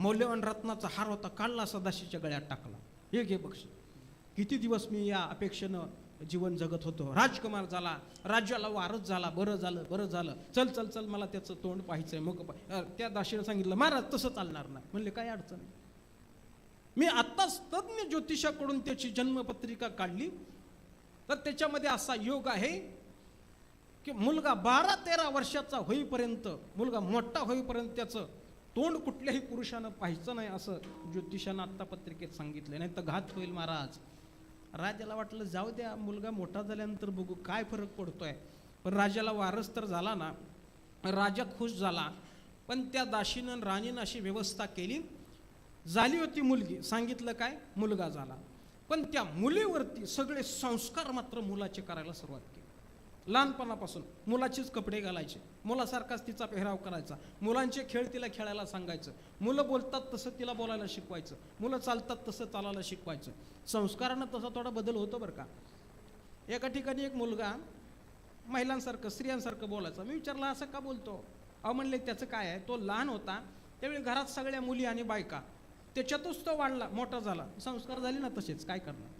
मौल्यवान रत्नाचा हार होता काढला सदाशीच्या गळ्यात टाकला. हे घे बक्षीस. किती दिवस मी या अपेक्षेनं जीवन जगत होतो. राजकुमार झाला राज्याला वारस झाला बरं झालं बरं झालं. चल चल चल मला त्याचं तोंड पाहायचं आहे मग त्या दाशीनं सांगितलं महाराज तसं चालणार नाही. म्हणले काय अडचण मी आत्ताच तज्ज्ञ ज्योतिषाकडून त्याची जन्मपत्रिका काढली. तर त्याच्यामध्ये असा योग आहे की मुलगा बारा तेरा वर्षाचा होईपर्यंत मुलगा मोठा होईपर्यंत त्याचं तोंड कुठल्याही पुरुषानं पाहायचं नाही असं ज्योतिषानं आत्ता पत्रिकेत सांगितलं नाही तर घात होईल महाराज. राजाला वाटलं जाऊ द्या मुलगा मोठा झाल्यानंतर बघू काय फरक पडतोय. पण राजाला वारस तर झाला ना. राजा खुश झाला. पण त्या दाशीनं राणीनं अशी व्यवस्था केली. झाली होती मुलगी. सांगितलं काय? मुलगा झाला. पण त्या मुलीवरती सगळे संस्कार मात्र मुलाचे करायला सुरुवात केली. लहानपणापासून मुलाचेच कपडे घालायचे मुलासारखाच तिचा पेहराव करायचा मुलांचे खेळ तिला खेळायला सांगायचं मुलं बोलतात तसं तिला बोलायला शिकवायचं मुलं चालतात तसं चालायला शिकवायचं. संस्कारानं तसा थोडा बदल होतो बरं का. एका ठिकाणी एक मुलगा महिलांसारखं स्त्रियांसारखं बोलायचा. मी विचारला असं का बोलतो? अहो म्हणले त्याचं काय आहे? तो लहान होता त्यावेळी घरात सगळ्या मुली आणि बायका त्याच्यातच तो वाढला मोठा झाला. संस्कार झाले ना तसेच काय करणार?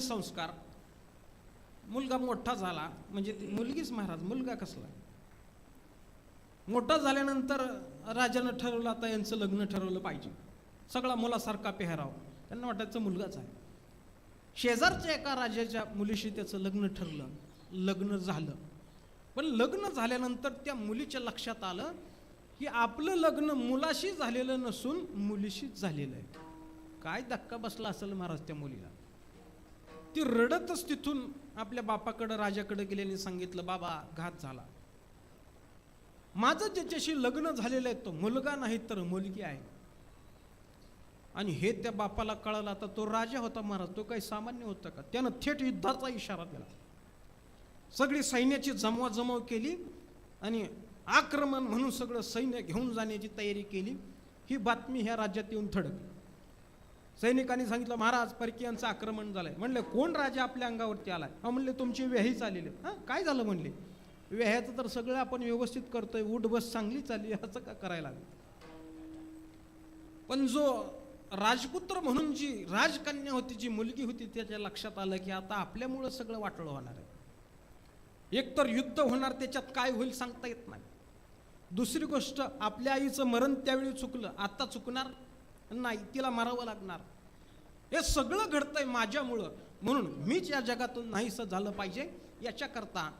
संस्कार. मुलगा मोठा झाला म्हणजे मुलगीच महाराज मुलगा कसला? मोठा झाल्यानंतर राजानं ठरवलं आता यांचं लग्न ठरवलं पाहिजे. सगळा मुलासारखा पेहराव. त्यांना वाटायचं मुलगाच आहे. शेजारच्या एका राजाच्या मुलीशी त्याचं लग्न ठरलं. लग्न झालं. पण लग्न झाल्यानंतर त्या मुलीच्या लक्षात आलं की आपलं लग्न मुलाशी झालेलं नसून मुलीशीच झालेलं आहे. काय धक्का बसला असेल महाराज त्या मुलीला? ती रडतच तिथून आपल्या बापाकडं राजाकडे गेल्याने सांगितलं बाबा घात झाला. माझं ज्याच्याशी लग्न झालेलं आहे तो मुलगा नाही तर मुलगी आहे. आणि हे त्या बापाला कळालं आता तो राजा होता महाराज तो काही सामान्य होता का? त्यानं थेट युद्धाचा इशारा दिला. सगळी सैन्याची जमवाजमव केली आणि आक्रमण म्हणून सगळं सैन्य घेऊन जाण्याची तयारी केली. ही बातमी ह्या राज्यात येऊन थडकली सैनिकांनी सांगितलं महाराज परकीयांचं आक्रमण झालंय. म्हणले कोण राजा आपल्या अंगावरती आलाय? हा म्हणले तुमची व्याही आलेली हां काय झालं? म्हणले व्याह्याचं तर सगळं आपण व्यवस्थित करतोय उठ बस चांगली चालली असं का करायला लागलं? पण जो राजपुत्र म्हणून जी राजकन्या होती जी मुलगी होती त्याच्या लक्षात आलं की आता आपल्यामुळं सगळं वाटलं होणार आहे. एकतर युद्ध होणार त्याच्यात काय होईल सांगता येत नाही. दुसरी गोष्ट आपल्या आईचं मरण त्यावेळी चुकलं आता चुकणार? नाही तिला मारावं लागणार. हे सगळं घडतंय माझ्यामुळं. म्हणून मीच या जगातून नाहीसं झालं पाहिजे. याच्याकरता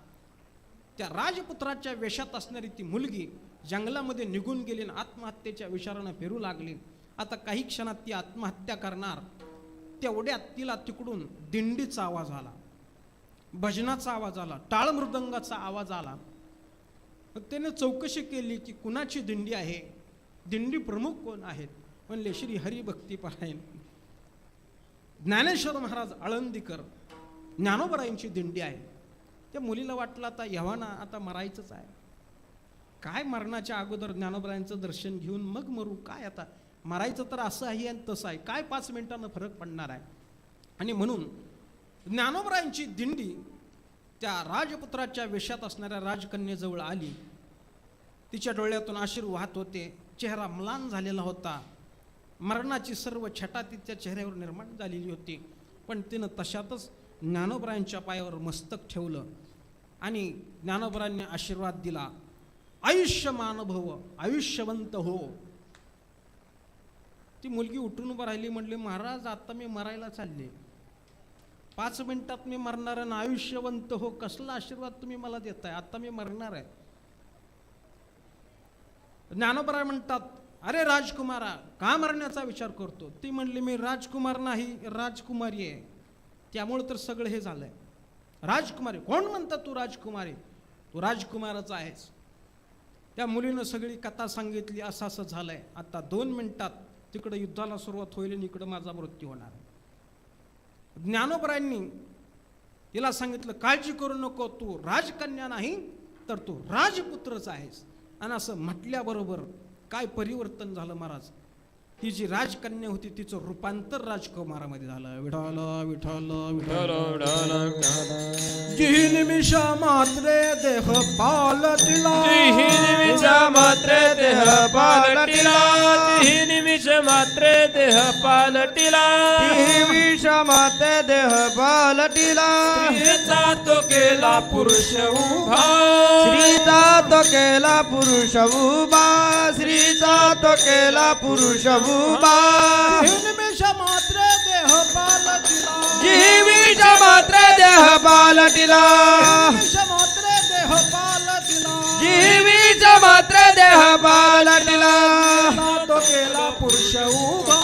त्या राजपुत्राच्या वेशात असणारी ती मुलगी जंगलामध्ये निघून गेली आणि आत्महत्येच्या विचारानं फिरू लागली. आता काही क्षणात ती आत्महत्या करणार. तेवढ्यात तिला तिकडून दिंडीचा आवाज आला. भजनाचा आवाज आला. टाळ मृदंगाचा आवाज आला. मग त्याने चौकशी केली की कुणाची दिंडी आहे? दिंडी प्रमुख कोण आहेत? म्हणले श्री हरिभक्ती परायण. ज्ञानेश्वर महाराज आळंदीकर ज्ञानोबरायांची दिंडी आहे. त्या मुलीला वाटलं आता यव्हाना आता मरायचंच आहे. काय मरणाच्या अगोदर ज्ञानोबरायांचं दर्शन घेऊन मग मरू? काय आता? मरायचं तर असं आहे आणि तसं आहे. काय पाच मिनिटांना फरक पडणार आहे? आणि म्हणून ज्ञानोबरायांची दिंडी त्या राजपुत्राच्या वेशात असणाऱ्या राजकन्येजवळ आली. तिच्या डोळ्यातून आशीर होते. चेहरा म्लान झालेला होता. मरणाची सर्व छटा तिच्या चेहऱ्यावर निर्माण झालेली होती. पण तिनं तशातच ज्ञानोबरायांच्या पायावर मस्तक ठेवलं आणि ज्ञानोबरांनी आशीर्वाद दिला. आयुष्यमान भव आयुष्यवंत हो. ती मुलगी उठून उभं राहिली म्हणली महाराज आता मी मरायला चालले. पाच मिनिटात मी मरणार आणि आयुष्यवंत हो कसला आशीर्वाद तुम्ही मला देताय? आता मी मरणार आहे. ज्ञानोबराय म्हणतात अरे राजकुमारा का मरण्याचा विचार करतो? ती म्हणली मी राजकुमार नाही राजकुमारी आहे. त्यामुळे तर सगळं हे झालंय. राजकुमारी कोण म्हणतात तू राजकुमारी? तू राजकुमारच आहेस. त्या मुलीनं सगळी कथा सांगितली असं असं झालंय. आता दोन मिनिटात तिकडं युद्धाला सुरुवात होईल आणि इकडं माझा मृत्यू होणार आहे. ज्ञानोबरायांनी तिला सांगितलं काळजी करू नको तू राजकन्या नाही तर तू राजपुत्रच आहेस. आणि असं म्हटल्याबरोबर काय परिवर्तन झालं महाराज? ती जी राजकन्या होती तिचं रूपांतर राजकुमारामध्ये झालं. विठाल विठाल विठाल मात्रे देह पाल तिला. निमिष मात्रे देह पालटिला ही निमिष मात्रे देह पालटिला विष माते देह पालटिला स्त्रीचा तो केला पुरुष उभा. श्रीचा तो केला पुरुष उभा श्रीचा तो केला पुरुष उभा जी निमिष मात्रे देह जीविष मात्र देह देह पाल तिला जीविष मात्र देह पालटिला तो केला पुरुष उभा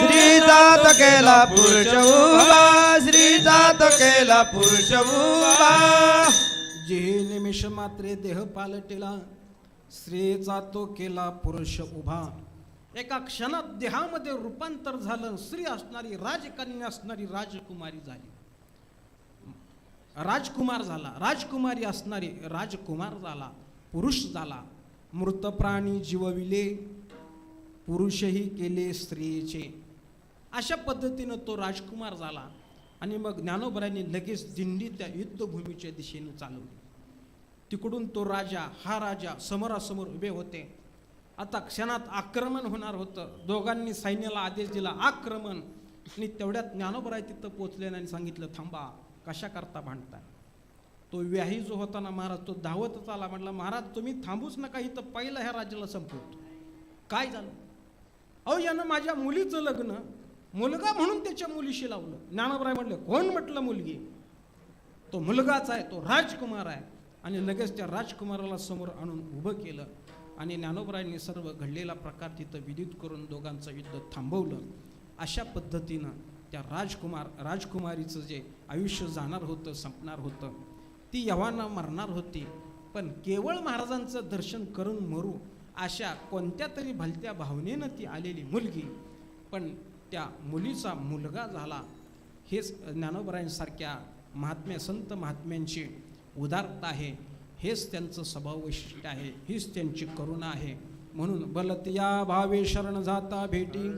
श्रीचा तो केला पुरुष उभा श्रीचा तो केला पुरुष उभा जी निमिष मात्रे देह पालटिला स्त्रीचा तो केला पुरुष उभा. एका क्षणात देहामध्ये रूपांतर झालं स्त्री असणारी राजकन्या असणारी राजकुमारी झाली. राजकुमार झाला राजकुमारी असणारी राजकुमार झाला पुरुष झाला. मृत प्राणी जीवविले पुरुषही केले स्त्रीचे. अशा पद्धतीनं तो राजकुमार झाला. आणि मग ज्ञानोबरांनी लगेच दिंडी त्या युद्धभूमीच्या दिशेने चालवली. तिकडून तो राजा हा राजा समोरासमोर उभे होते. आता क्षणात आक्रमण होणार होतं. दोघांनी सैन्याला आदेश दिला आक्रमण. आणि तेवढ्यात ज्ञानोबराय तिथं पोचले आणि सांगितलं थांबा कशा करता भांडताय? तो व्याही जो होता ना महाराज तो धावतच आला. म्हटला महाराज तुम्ही थांबूच नका इथं पहिलं ह्या राज्याला संपवतो. काय झालं? अहो यानं माझ्या मुलीचं लग्न मुलगा म्हणून त्याच्या मुलीशी लावलं. ज्ञानोबराय म्हटलं कोण म्हटलं मुलगी? तो मुलगाच आहे तो राजकुमार आहे. आणि लगेच त्या राजकुमाराला समोर आणून उभं केलं. आणि ज्ञानोबरायांनी सर्व घडलेला प्रकार तिथं विदित करून दोघांचं युद्ध थांबवलं. अशा पद्धतीनं त्या राजकुमार राजकुमारीचं जे आयुष्य जाणार होतं संपणार होतं ती यव्हाना मरणार होती. पण केवळ महाराजांचं दर्शन करून मरू अशा कोणत्या तरी भलत्या भावनेनं ती आलेली मुलगी. पण त्या मुलीचा मुलगा झाला. हेच ज्ञानोबरायांसारख्या महात्म्या संत महात्म्यांची उदारता आहे. हेच त्यांचं स्वभाव वैशिष्ट्य आहे. हीच त्यांची करुणा आहे. म्हणून बलतिया भावे शरण जाता भेटी.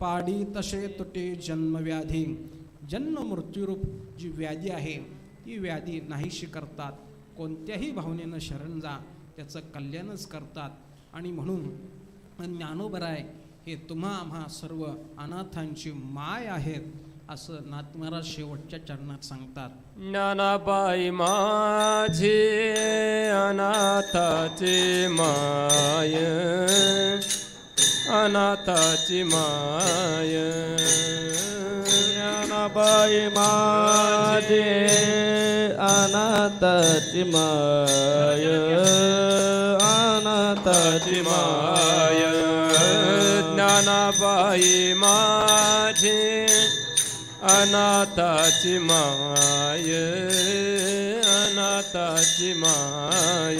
पाडी तसे तुटे जन्मव्याधी. जन्म मृत्यूरूप जी व्याधी आहे ती व्याधी नाहीशी करतात. कोणत्याही भावनेनं शरण जा त्याचं कल्याणच करतात. आणि म्हणून ज्ञानोबराय हे तुम्हा आम्हा सर्व अनाथांची माय आहेत असं नातमारा शेवटच्या चरणात सांगतात. ज्ञानाबाई माझे अनाथाचे माय अनाथाची माय. ज्ञानाबाई माझे अनाथाची माय. अनाथाची माय अनाथाची माय.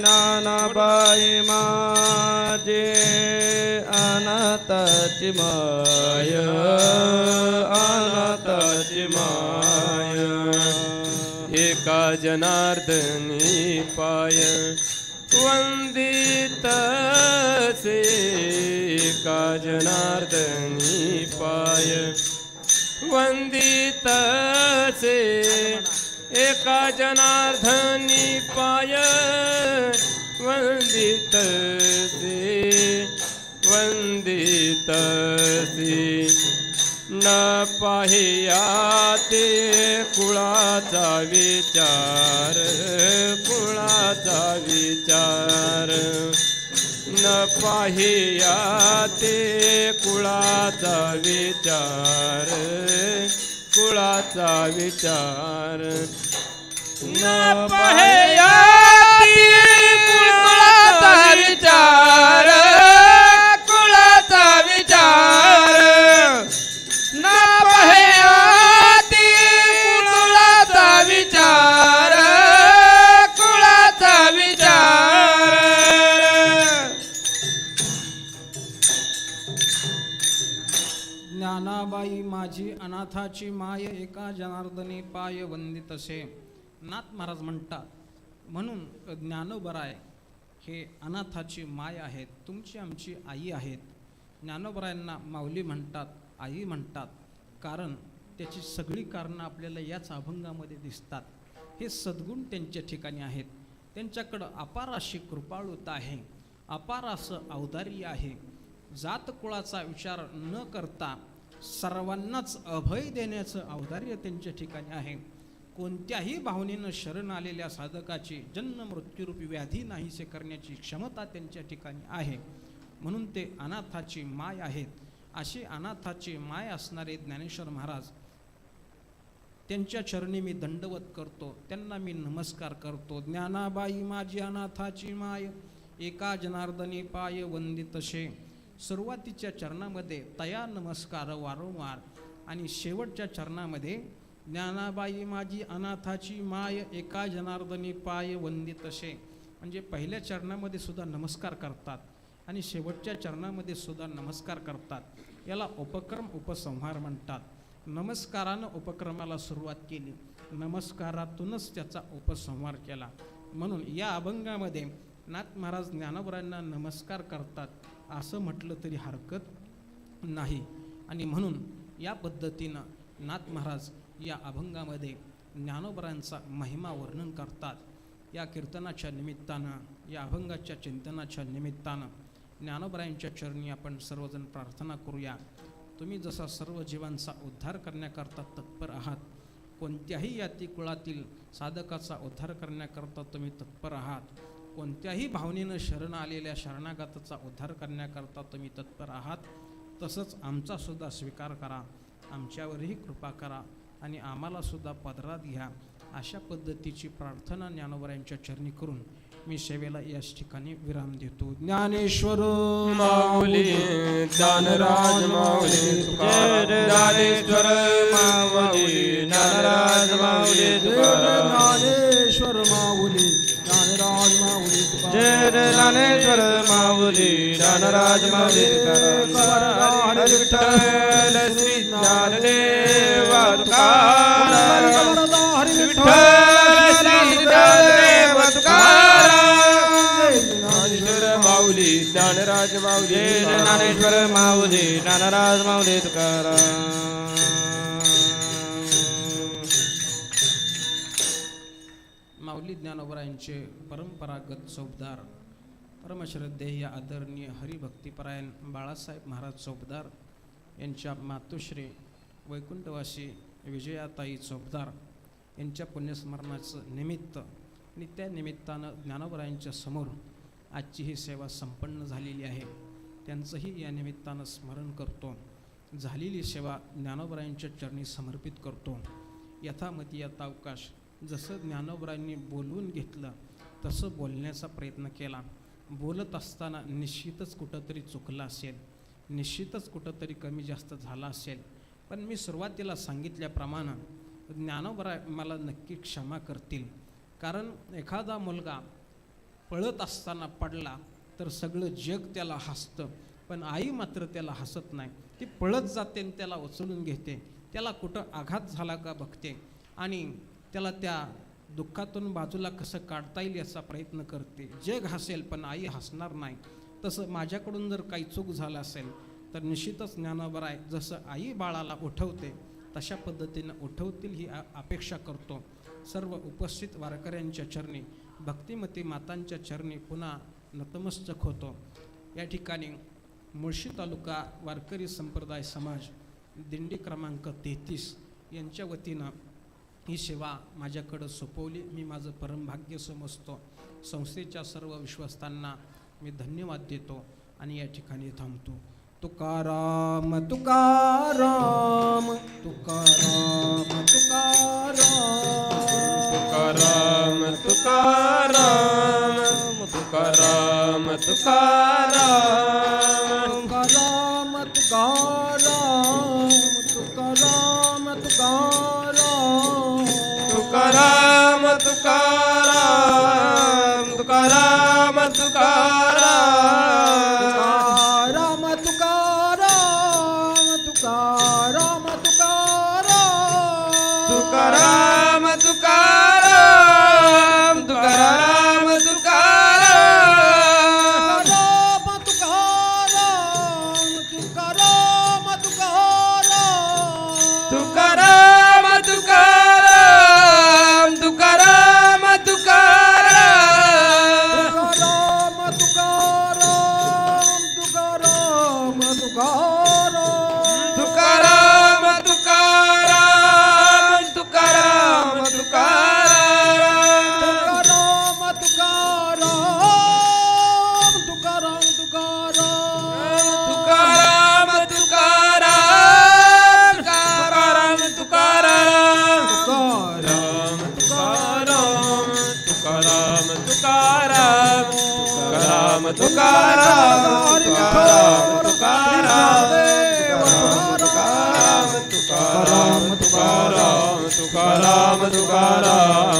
ज्ञानाबाई माझे अनाथाची माय अनाथाची माय. एका जनार्दनी पाय वंदित से एका जनार्दनी पाय वंदितचे एका जनार्दनी पाय वंदित से न पाहिया ते कुळाचा विचार कुळाचा विचार। न पाहिया ते कुळाचा विचार। कुळाचा विचार. न पाहिया असे नाथ महाराज म्हणतात म्हणून ज्ञानोबराय हे अनाथाची माय आहेत. तुमची आमची आई आहेत. ज्ञानोबरायांना माऊली म्हणतात आई म्हणतात. कारण त्याची सगळी कारणं आपल्याला याच अभंगामध्ये दिसतात. हे सद्गुण त्यांच्या ठिकाणी आहेत. त्यांच्याकडं अपार अशी कृपाळुता आहे. अपार असं औदार्य आहे. जात कुळाचा विचार न करता सर्वांनाच अभय देण्याचं औदार्य त्यांच्या ठिकाणी आहे. कोणत्याही भावनेनं शरण आलेल्या साधकाची जन्म मृत्यूरूपी व्याधी नाहीसे करण्याची क्षमता त्यांच्या ठिकाणी आहे. म्हणून ते अनाथाची माय आहेत. अशी अनाथाची माय असणारे ज्ञानेश्वर महाराज त्यांच्या चरणी मी दंडवत करतो. त्यांना मी नमस्कार करतो. ज्ञानाबाई माझी अनाथाची माय एका जनार्दनी पाय वंदितशे सुरुवातीच्या चरणामध्ये तया नमस्कार वारंवार आणि शेवटच्या चरणामध्ये ज्ञानाबाई माझी अनाथाची माय एका जनार्दनी पाय वंदितशे म्हणजे पहिल्या चरणामध्ये सुद्धा नमस्कार करतात आणि शेवटच्या चरणामध्ये सुद्धा नमस्कार करतात. याला उपक्रम उपसंहार म्हणतात. नमस्कारानं उपक्रमाला सुरुवात केली. नमस्कारातूनच त्याचा उपसंहार केला. म्हणून या अभंगामध्ये नाथ महाराज ज्ञानोबरांना नमस्कार करतात असं म्हटलं तरी हरकत नाही. आणि म्हणून या पद्धतीनं नाथ महाराज या अभंगामध्ये ज्ञानोबरांचा महिमा वर्णन करतात. या कीर्तनाच्या निमित्तानं या अभंगाच्या चिंतनाच्या निमित्तानं ज्ञानोबरायांच्या चरणी आपण सर्वजण प्रार्थना करूया. तुम्ही जसा सर्व जीवांचा उद्धार करण्याकरता तत्पर आहात कोणत्याही याती कुळातील साधकाचा उद्धार करण्याकरता तुम्ही तत्पर आहात. कोणत्याही भावनेनं शरण आलेल्या शरणागताचा उद्धार करण्याकरता तुम्ही तत्पर आहात. तसंच आमचासुद्धा स्वीकार करा. आमच्यावरही कृपा करा. आणि आम्हालासुद्धा पदरात घ्या अशा पद्धतीची प्रार्थना ज्ञानोबरायांच्या चरणी करून मी सेवेला याच ठिकाणी विराम देतो ज्ञानेश्वर माऊली ज्ञानराज माऊली ज्ञानेश्वर माऊली ज्ञानराज माऊली ज्ञानेश्वर माऊली ज्ञानराज माऊली जय रे ज्ञानेश्वर माऊली ज्ञानराज माऊली तुकाराम हरी विठ्ठल श्री ज्ञानदेव माऊली ज्ञानराज माऊली ज्ञानेश्वर माऊली ज्ञानराज माऊली तुकाराम माऊली ज्ञानोबरायांचे परंपरागत चौबदार परमश्रद्धेय आदरणीय हरिभक्तिपरायण बाळासाहेब महाराज चौबदार यांच्या मातोश्री वैकुंठवासी विजयाताई चौबदार यांच्या पुण्यस्मरणाचं निमित्त आणि त्या निमित्तानं ज्ञानोबरायांच्या समोर आजची ही सेवा संपन्न झालेली आहे. त्यांचंही या निमित्तानं स्मरण करतो. झालेली सेवा ज्ञानोबरायांच्या चरणी समर्पित करतो. यथामती यथावकाश जसं ज्ञानोबरायांनी बोलवून घेतलं तसं बोलण्याचा प्रयत्न केला. बोलत असताना निश्चितच कुठंतरी चुकलं असेल. निश्चितच कुठंतरी कमी जास्त झाला असेल. पण मी सुरुवातीला सांगितल्याप्रमाणे ज्ञानोबरा मला नक्की क्षमा करतील. कारण एखादा मुलगा पळत असताना पडला तर सगळं जग त्याला हसतं. पण आई मात्र त्याला हसत नाही. ती पळत जाते आणि त्याला उचलून घेते. त्याला कुठं आघात झाला का बघते. आणि त्याला त्या दुःखातून बाजूला कसं काढता येईल याचा प्रयत्न करते. जग हसेल पण आई हसणार नाही. तसं माझ्याकडून जर काही चूक झालं असेल तर निश्चितच ज्ञानावर आहे. जसं आई बाळाला उठवते तशा पद्धतीनं उठवतील ही आ- अपेक्षा करतो. सर्व उपस्थित वारकऱ्यांच्या चरणी भक्तिमती मातांच्या चरणी पुन्हा नतमस्तक होतो. या ठिकाणी मुळशी तालुका वारकरी संप्रदाय समाज दिंडी क्रमांक तेहतीस यांच्या वतीनं ही सेवा माझ्याकडं सोपवली. मी माझं परमभाग्य समजतो. संस्थेच्या सर्व विश्वस्तांना मी धन्यवाद देतो आणि या ठिकाणी थांबतो. तुकाराम तुकाराम तुकाराम तुकाराम तुकाराम तुकाराम तुकाराम तुकाराम Oh. ਦੁਬਾਰਾ